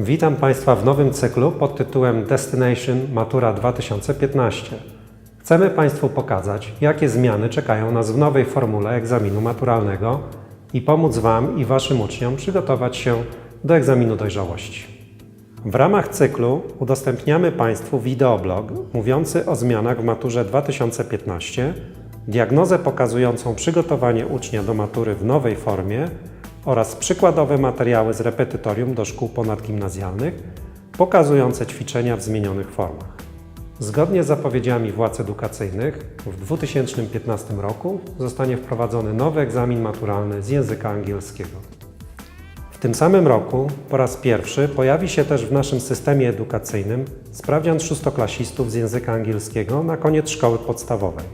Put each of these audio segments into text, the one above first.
Witam Państwa w nowym cyklu pod tytułem Destination Matura 2015. Chcemy Państwu pokazać, jakie zmiany czekają nas w nowej formule egzaminu maturalnego i pomóc Wam i Waszym uczniom przygotować się do egzaminu dojrzałości. W ramach cyklu udostępniamy Państwu wideoblog mówiący o zmianach w maturze 2015, diagnozę pokazującą przygotowanie ucznia do matury w nowej formie oraz przykładowe materiały z repetytorium do szkół ponadgimnazjalnych pokazujące ćwiczenia w zmienionych formach. Zgodnie z zapowiedziami władz edukacyjnych w 2015 roku zostanie wprowadzony nowy egzamin maturalny z języka angielskiego. W tym samym roku po raz pierwszy pojawi się też w naszym systemie edukacyjnym sprawdzian szóstoklasistów z języka angielskiego na koniec szkoły podstawowej.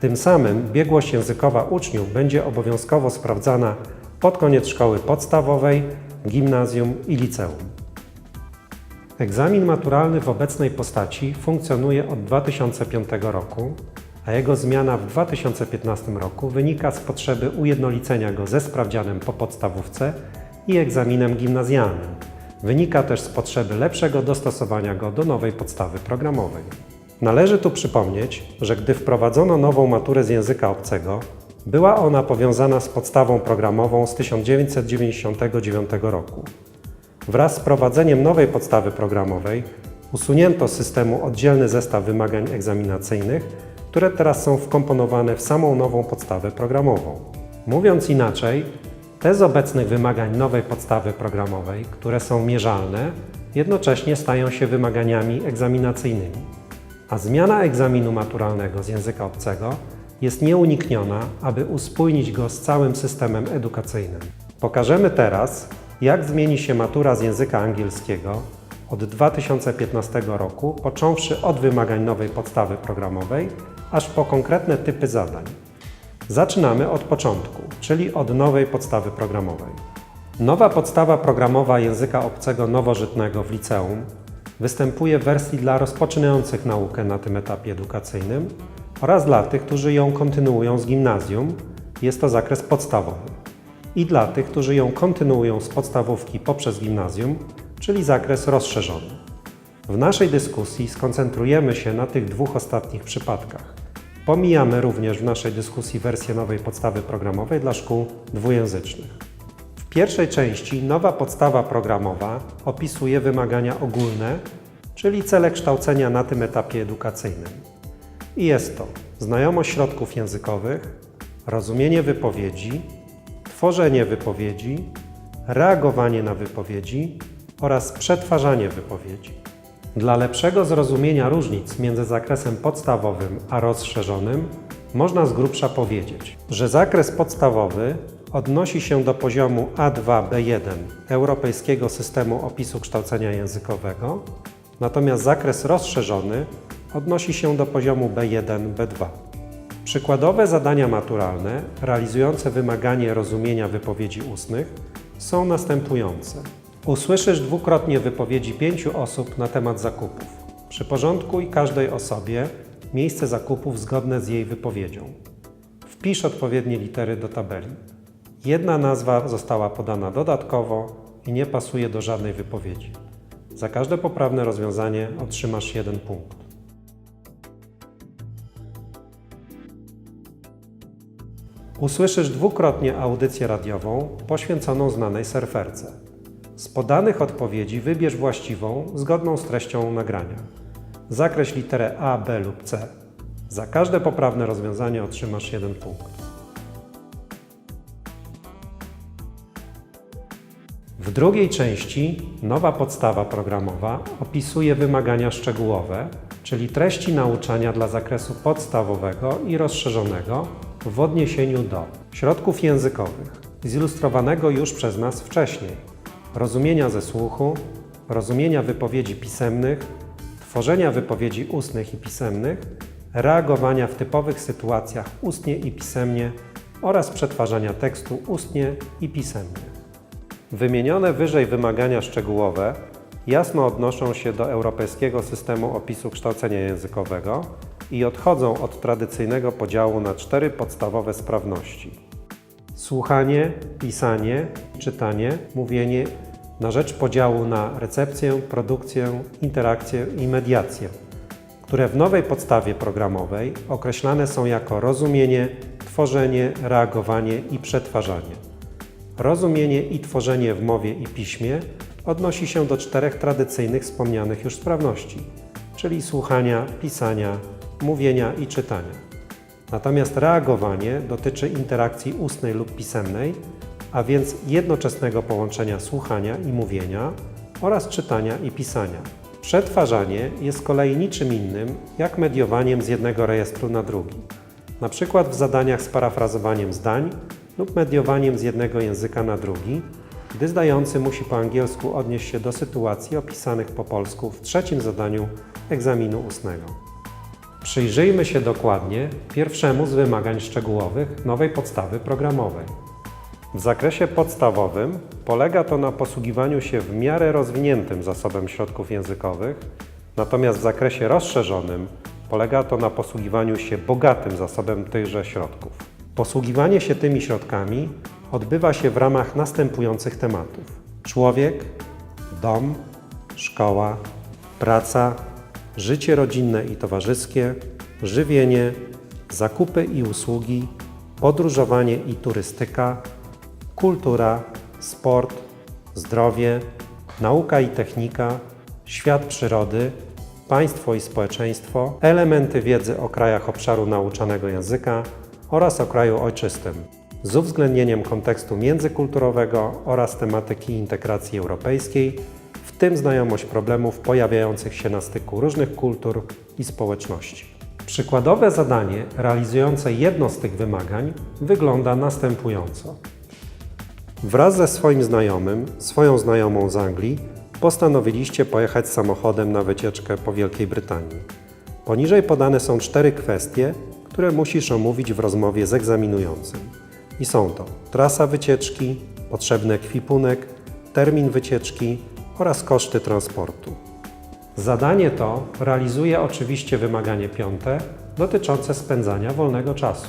Tym samym biegłość językowa uczniów będzie obowiązkowo sprawdzana pod koniec szkoły podstawowej, gimnazjum i liceum. Egzamin maturalny w obecnej postaci funkcjonuje od 2005 roku, a jego zmiana w 2015 roku wynika z potrzeby ujednolicenia go ze sprawdzianem po podstawówce i egzaminem gimnazjalnym. Wynika też z potrzeby lepszego dostosowania go do nowej podstawy programowej. Należy tu przypomnieć, że gdy wprowadzono nową maturę z języka obcego, była ona powiązana z podstawą programową z 1999 roku. Wraz z wprowadzeniem nowej podstawy programowej usunięto z systemu oddzielny zestaw wymagań egzaminacyjnych, które teraz są wkomponowane w samą nową podstawę programową. Mówiąc inaczej, te z obecnych wymagań nowej podstawy programowej, które są mierzalne, jednocześnie stają się wymaganiami egzaminacyjnymi, a zmiana egzaminu maturalnego z języka obcego jest nieunikniona, aby uspójnić go z całym systemem edukacyjnym. Pokażemy teraz, jak zmieni się matura z języka angielskiego od 2015 roku, począwszy od wymagań nowej podstawy programowej, aż po konkretne typy zadań. Zaczynamy od początku, czyli od nowej podstawy programowej. Nowa podstawa programowa języka obcego nowożytnego w liceum występuje w wersji dla rozpoczynających naukę na tym etapie edukacyjnym oraz dla tych, którzy ją kontynuują z gimnazjum, jest to zakres podstawowy, i dla tych, którzy ją kontynuują z podstawówki poprzez gimnazjum, czyli zakres rozszerzony. W naszej dyskusji skoncentrujemy się na tych dwóch ostatnich przypadkach. Pomijamy również w naszej dyskusji wersję nowej podstawy programowej dla szkół dwujęzycznych. W pierwszej części nowa podstawa programowa opisuje wymagania ogólne, czyli cele kształcenia na tym etapie edukacyjnym. I jest to znajomość środków językowych, rozumienie wypowiedzi, tworzenie wypowiedzi, reagowanie na wypowiedzi oraz przetwarzanie wypowiedzi. Dla lepszego zrozumienia różnic między zakresem podstawowym a rozszerzonym można z grubsza powiedzieć, że zakres podstawowy odnosi się do poziomu A2-B1 Europejskiego Systemu Opisu Kształcenia Językowego, natomiast zakres rozszerzony odnosi się do poziomu B1-B2. Przykładowe zadania maturalne realizujące wymaganie rozumienia wypowiedzi ustnych są następujące. Usłyszysz dwukrotnie wypowiedzi pięciu osób na temat zakupów. Przyporządkuj każdej osobie miejsce zakupów zgodne z jej wypowiedzią. Wpisz odpowiednie litery do tabeli. Jedna nazwa została podana dodatkowo i nie pasuje do żadnej wypowiedzi. Za każde poprawne rozwiązanie otrzymasz jeden punkt. Usłyszysz dwukrotnie audycję radiową poświęconą znanej surferce. Z podanych odpowiedzi wybierz właściwą, zgodną z treścią nagrania. Zakreśl literę A, B lub C. Za każde poprawne rozwiązanie otrzymasz jeden punkt. W drugiej części nowa podstawa programowa opisuje wymagania szczegółowe, czyli treści nauczania dla zakresu podstawowego i rozszerzonego w odniesieniu do środków językowych, zilustrowanego już przez nas wcześniej, rozumienia ze słuchu, rozumienia wypowiedzi pisemnych, tworzenia wypowiedzi ustnych i pisemnych, reagowania w typowych sytuacjach ustnie i pisemnie oraz przetwarzania tekstu ustnie i pisemnie. Wymienione wyżej wymagania szczegółowe jasno odnoszą się do Europejskiego Systemu Opisu Kształcenia Językowego i odchodzą od tradycyjnego podziału na cztery podstawowe sprawności: słuchanie, pisanie, czytanie, mówienie na rzecz podziału na recepcję, produkcję, interakcję i mediację, które w nowej podstawie programowej określane są jako rozumienie, tworzenie, reagowanie i przetwarzanie. Rozumienie i tworzenie w mowie i piśmie odnosi się do czterech tradycyjnych wspomnianych już sprawności, czyli słuchania, pisania, mówienia i czytania. Natomiast reagowanie dotyczy interakcji ustnej lub pisemnej, a więc jednoczesnego połączenia słuchania i mówienia oraz czytania i pisania. Przetwarzanie jest z kolei niczym innym jak mediowaniem z jednego rejestru na drugi, na przykład w zadaniach z parafrazowaniem zdań lub mediowaniem z jednego języka na drugi, gdy zdający musi po angielsku odnieść się do sytuacji opisanych po polsku w trzecim zadaniu egzaminu ustnego. Przyjrzyjmy się dokładnie pierwszemu z wymagań szczegółowych nowej podstawy programowej. W zakresie podstawowym polega to na posługiwaniu się w miarę rozwiniętym zasobem środków językowych, natomiast w zakresie rozszerzonym polega to na posługiwaniu się bogatym zasobem tychże środków. Posługiwanie się tymi środkami odbywa się w ramach następujących tematów: człowiek, dom, szkoła, praca, życie rodzinne i towarzyskie, żywienie, zakupy i usługi, podróżowanie i turystyka, kultura, sport, zdrowie, nauka i technika, świat przyrody, państwo i społeczeństwo, elementy wiedzy o krajach obszaru nauczanego języka oraz o kraju ojczystym, z uwzględnieniem kontekstu międzykulturowego oraz tematyki integracji europejskiej, w tym znajomość problemów pojawiających się na styku różnych kultur i społeczności. Przykładowe zadanie realizujące jedno z tych wymagań wygląda następująco. Wraz ze swoim znajomym, swoją znajomą z Anglii, postanowiliście pojechać samochodem na wycieczkę po Wielkiej Brytanii. Poniżej podane są cztery kwestie, które musisz omówić w rozmowie z egzaminującym. I są to trasa wycieczki, potrzebny ekwipunek, termin wycieczki oraz koszty transportu. Zadanie to realizuje oczywiście wymaganie piąte dotyczące spędzania wolnego czasu.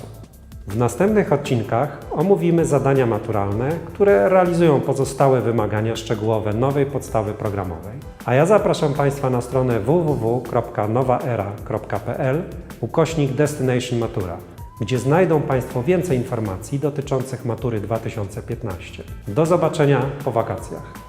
W następnych odcinkach omówimy zadania maturalne, które realizują pozostałe wymagania szczegółowe nowej podstawy programowej. A ja zapraszam Państwa na stronę www.nowaera.pl ukośnik Destination Matura, gdzie znajdą Państwo więcej informacji dotyczących matury 2015. Do zobaczenia po wakacjach.